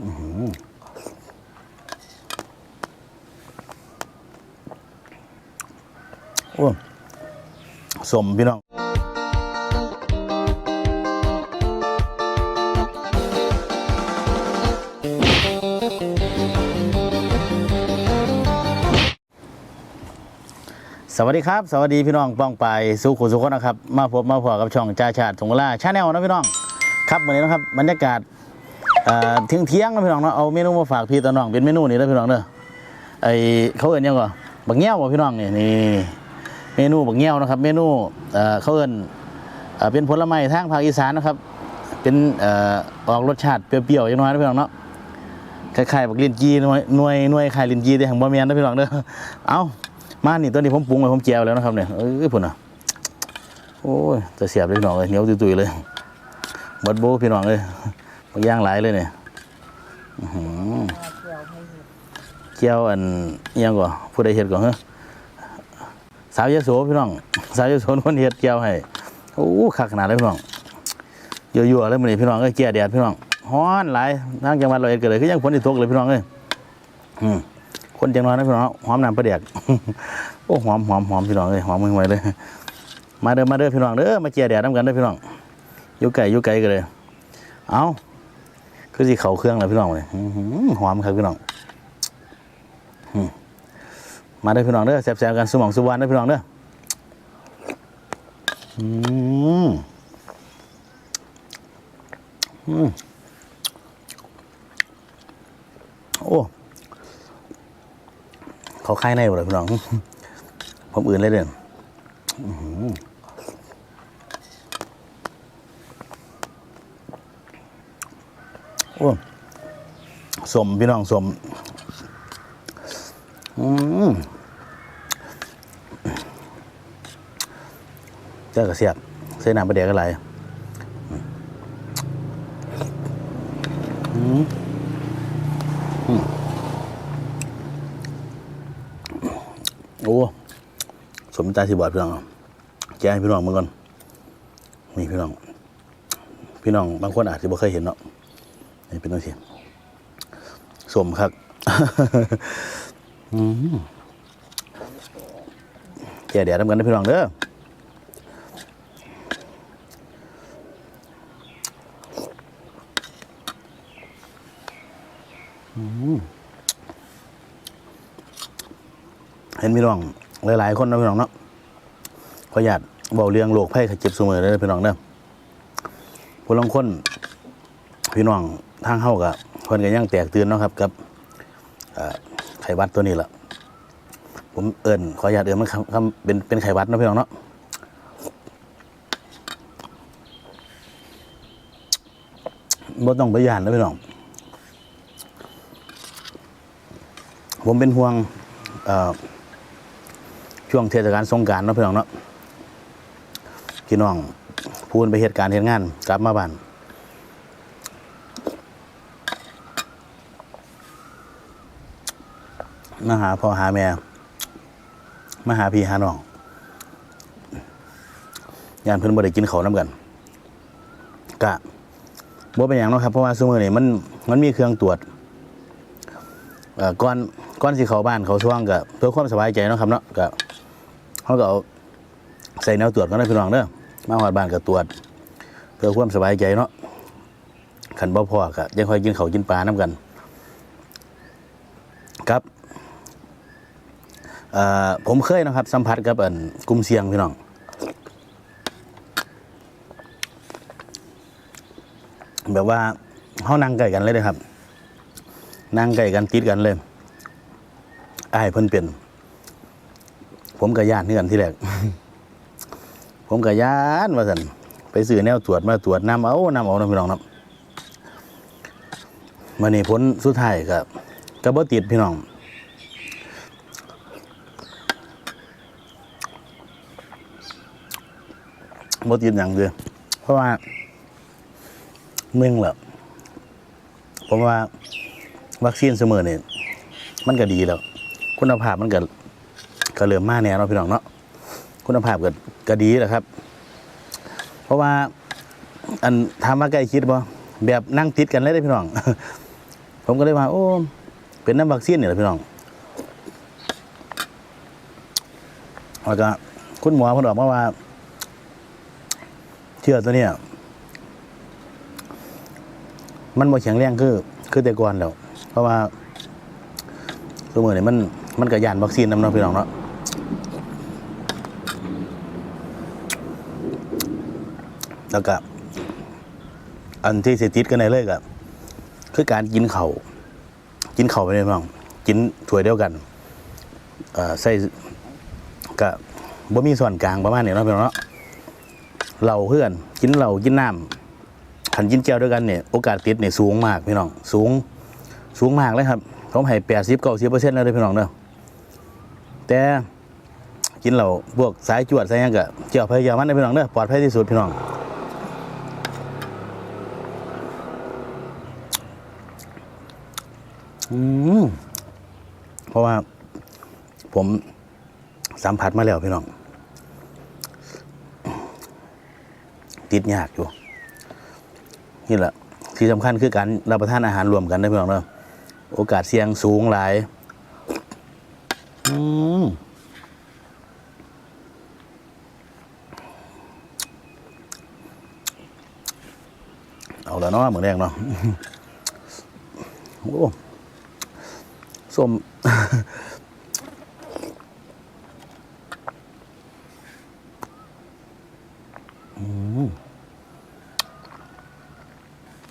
โอ้สมพี่น้องสวัสดีครับ สวัสดีพี่น้องป้องไปสู่ขุสุขนนะครับ มาพบมาพอกับช่องจ่าชาติสงขลาชาแนลนะพี่น้อง ครับวันนี้นะครับบรรยากาศ เออเที่ยงเที่ยงนะพี่น้องเนาะเอาเมนูมาฝากพี่ตาน้องเป็นเมนูนี้นะพี่น้องเด้อไอเขาเอิ้นยังก่อนบักเงี้ยวบ่พี่น้องนี่นี่เมนูบักเงี้ยวนะครับ เมนูเออเขาเอิ้นเออเป็นผลไม้ทางภาคอีสานนะครับ เป็นเอ่อกรสชาติเปรี้ยวๆอย่างน้อยนะพี่น้องเนาะคล้ายๆบักลินจีหน่วยหน่วยหน่วยคล้ายลินจีแต่ของบ่แม่นนะพี่น้องเด้อเอามานี่ตัวนี้ผมปรุงไว้ผมแจวแล้วนะครับเนี่ยเอ้ยพุ่นน่ะโอ้ยจะเสียบเลยพี่น้องเลยเหนียวตุยๆเลยบดโบพี่น้องเลย บาย่างหลายเลยเนี่ยหือเจียวอันยังก่อผู้ใดเฮ็ดก่อนเหรอสาวยโสพี่น้อง สาวยโสคนเฮ็ดเจียวให้โอ้คักขนาดเลยพี่น้องยั่วๆเลยมื้อนี้พี่น้องเอ้ยเจียแดดพี่น้องฮ้อนหลายทางจังหวัดร้อยเอ็ดก็เลยคือยังฝนสิตกเลยพี่น้องเอ้ยคนจังน้อยนะพี่น้องหอมน้ำปลาแดกโอ้หอมหอมหอมพี่น้องเอ้ยหอมมือไว้เลย มาเด้อมาเด้อพี่น้องเด้อมาเจียแดดนํกันเด้อพี่น้องอยู่ไก่อยู่ไก่กันเลย เอา คือสิเขาเครื่องเลยพี่น้องเลยหอมครับพี่น้องมาเด้พี่น้องเด้อแซ่บๆกันสมองสุวรรณเด้พี่น้องเด้ออืมอืมโอ้เขาคายในหมดเลยพี่น้องผมอื่นเลยเด่น โอ้สมพี่น้องสมอืมเจ้ากระเสียบเส้นหน้ำประเดี๋ยวก็ไหลอืมอืมโอ้สมตาสิบอดพี่น้องแกให้พี่น้องมึงก่อนนี่พี่น้อง พี่น้องบางคนอาจจะไม่เคยเห็นเนาะ นี่เป็นตัวเสียสมครับอืมแก่เดี๋ยวทำกันนะพี่น้องเด้อเห็นพี่น้อง หลายๆคนนะพี่น้องเนาะขออนุญาตเบาเรื่องโรคไข้ไข้เจ็บเสมอเลยพี่น้องเด้อผู้ลางคนพี่น้อง ทางเฮากับเพิ่นก็ยังแตกตื่นเนาะครับกับไข้หวัดตัวนี้ล่ะผมเอิ้นขออนุญาตเอิ้นมันคำเป็นเป็นไข้หวัดเนาะพี่น้องเนาะบ่ต้องไปยานนะพี่น้อง ผมเป็นห่วงช่วงเทศกาลสงกรานต์เนาะพี่น้องเนาะพี่น้องพูนไปเหตุการณ์เหตุงานกลับมาบ้าน มาหาพ่อหาแม่มาหาพี่หาน้องยานเพิ่นบ่ได้กินข้าวน้ำกันกะบ่เป็นหยังนะครับเพราะว่าซุมื้อนี้มันมันมีเครื่องตรวจเอ่อก่อนก่อนสิเขาบ้านเขาช่วงก็เพื่อความสบายใจเนาะครับเนาะก็เฮาก็เอาใส่แนวตรวจกันนะพี่น้องเด้อมาฮอดบ้านก็ตรวจ เพื่อความสบายใจเนาะคันบ่พอก็ยังค่อยกินข้าวกินปลาน้ำกัน ครับ ผมเคยนะครับ สัมผัสกับอันกลุ่มเสียงพี่น้อง แบบว่าเขานั่งใกล้กันเลยนะครับ นั่งใกล้กันติดกันเลยไอายเพิ่นเป็นผมกับญาตินี่กันที่แรก ผมกับญาติมาสันไปซื้อแนวตรวจมาตรวจนำเอานำเอานะพี่น้องเนะมันนี่ผลสุดท้ายกับกระบ่ติดพี่น้อง บ่ติดอย่างเดียเพราะว่าเมืองแบบผมว่าวัคซีนเสมอเนี่ยมันก็ดีแล้ว คุณภาพมันก็ก็เริ่มมากแน่เนาะพี่น้องเนาะคุณภาพก็ก็ดีแหละครับ เพราะว่าอันถามาใกล้ชิดบ่แบบนั่งติดกันเลยได้พี่น้อง ผมก็เลยว่า โอ้เป็นน้ำวัคซีนเนี่แหละพี่น้องแล้วก็คุณหมอเพิ่นบอกมาว่า เชื้อตัวเนี้ยมันบ่แข็งแรงคือคือแต่ก่อนแล้วเพราะว่าตัวมือนี่มันมันก็ยานวัคซีนนำเนาะพี่น้องเนาะแล้วก็อันที่เสิติดกันในเลยก็คือการกินเขา่ากินเข่าไปเลยพี่น้งกินถ้วยเดียวกันอ่อใส่ก็บ่มีส่วนกลางประมาณนี้เนาะพี่น้องเนาะ เหล่าเพื่อนกินเหล่ากินน้ำขันกินแก้วด้วยกันเนี่ยโอกาสติดเนี่ยสูงมากพี่น้องสูงสูงมากเลยครับผมให้แปดสิบเก้าสิบเปอร์เซ็นต์แล้วเลยพี่น้องเนอะแต่กินเหล่าพวกสายจวดสายยังกะเกี่ยวพยายามมันเลยพี่น้องเนอะปลอดภัยที่สุดพี่น้องอืมเพราะว่าผมสัมผัสมาแล้วพี่น้อง ติดยากอยู่นี่แหละที่สำคัญคือการรับประทานอาหารรวมกันได้พี่น้องเนอะโอกาสเสี่ยงสูงหลายอืมเอาแล้วเนาะเหมือนแรกเนาะโอ้ส้ม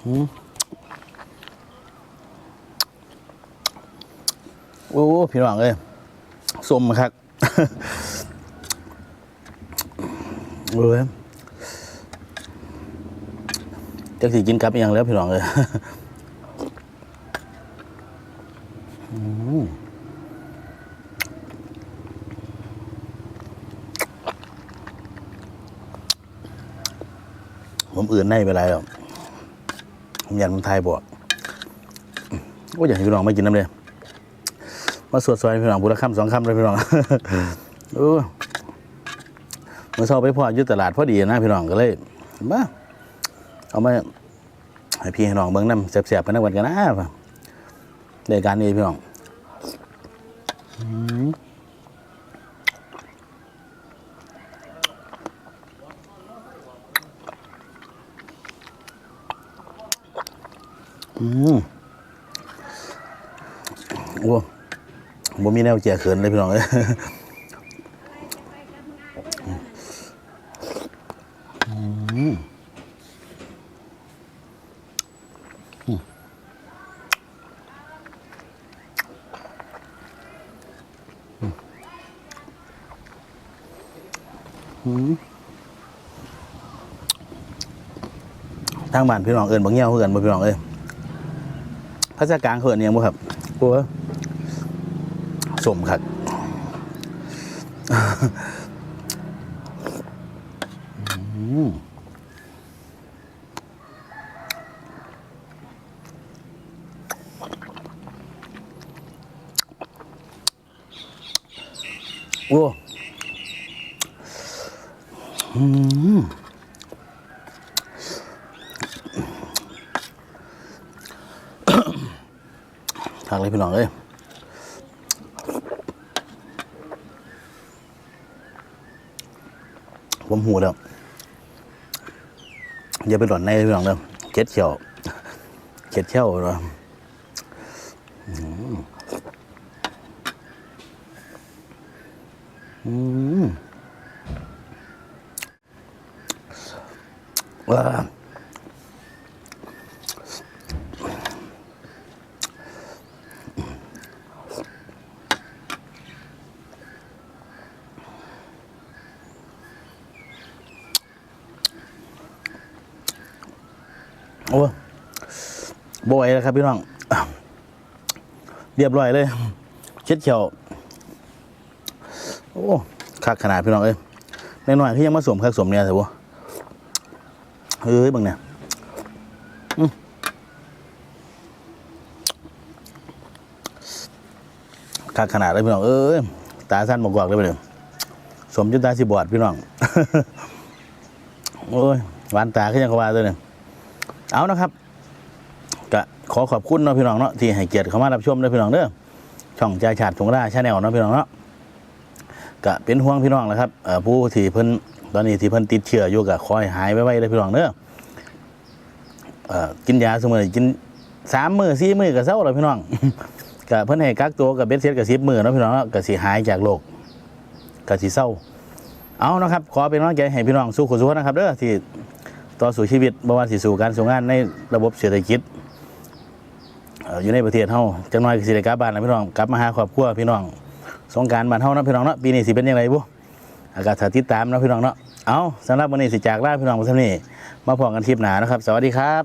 โอ้พี่น้องเอ้ยส้มครับเอ้ยจักสิกินกับอย่างแล้วพี่น้องเอ้ยผมอื่นในไปไรหรอก ผมอยากมันทายบวกโอ้อยากให้พี่น้องไม่กินน้ำเลยมาสวดซอยพี่น้องบุรคำสองคำเลยพี่น้องเออเมื่อเช้าไปพ่ออยุตลาดพอดีนะพี่น้องก็เลยมาเอามาให้พี่ให้น้องเบิ้งน้ำเสียบๆกันนักวันกันนะรายการนี้พี่น้อง อืมอืมโอ้ผมมีแนวแจกเขินเลยพี่น้องเอ้ยอืมอืมอืมทางบ้านพี่น้องเอิญบางเงี้ยวเพื่อนบ่พี่น้องเอ้ย ภาษากลางเขินเนี่ยบ่ครับกลัวสมครับโอ้อืม ทางเลยพี่น้องเอ้ยผมหูแล้วอย่าไปหล่อนในพี่น้องเด้อเจ็ดเขียวเจ็ดเขียวเนาะอืมอืมว้า โอ้บอยแล้วครับพี่น้อง เรียบร้อยเลย เช็ดเขียว โอ้คักขนาดพี่น้องเอ้ยในหน่อยที่ยังมาสวมคักสวมเนี่ยเถอะวะเฮ้ยบังเนี่ยคักขนาดเลยพี่น้อง เอ้ย ตาสั้นบอกกอกเลยไปเลยสมจุดตาสิบอดพี่น้อง โอ้ยหวานตาขึ้นยังกว่าตัวเนี่ย เอานะครับก็ขอขอบคุณนะพี่น้องเนาะที่ให้เกียรติเข้ามารับชมเด้อพี่น้องเด้อช่องจ่าชาติสงราชาแนลเนาะพี่น้องเนาะก็เป็นห่วงพี่น้องแหละครับเอ่อผู้ที่เพิ่นตอนนี้ที่เพิ่นติดเชื้ออยู่ก็ขอให้หายไวๆเลยพี่น้องเด้อกินยาเสมอกินสามมือสี่มือก็เศร้าแล้วพี่น้องก็เพิ่นให้กักตัวกับเบ็ดเซ็ตกับสิบมือเนาะพี่น้องเนาะก็สิหายจากโรคก็สิเศร้า เอานะครับ ขอเป็นกำลังใจให้พี่น้องสู้ขุสู้นะครับเด้อที่ ต่อสู่ชีวิตบ่ว่าสิสู่การสู่งานในระบบเศรษฐกิจอยู่ในประเทศเฮาจังน้อยก็สิได้กลับบ้านนะพี่น้องกลับมาหาครอบครัวพี่น้องสงการบ้านเฮานะพี่น้องเนาะปีนี้สิเป็นยังไงบุอากาศถ้าติดตามนะพี่น้องเนาะเอาสำหรับวันนี้สิจากลาพี่น้องไปซะนี้มาพบกันคลิปหน้านะครับ สวัสดีครับ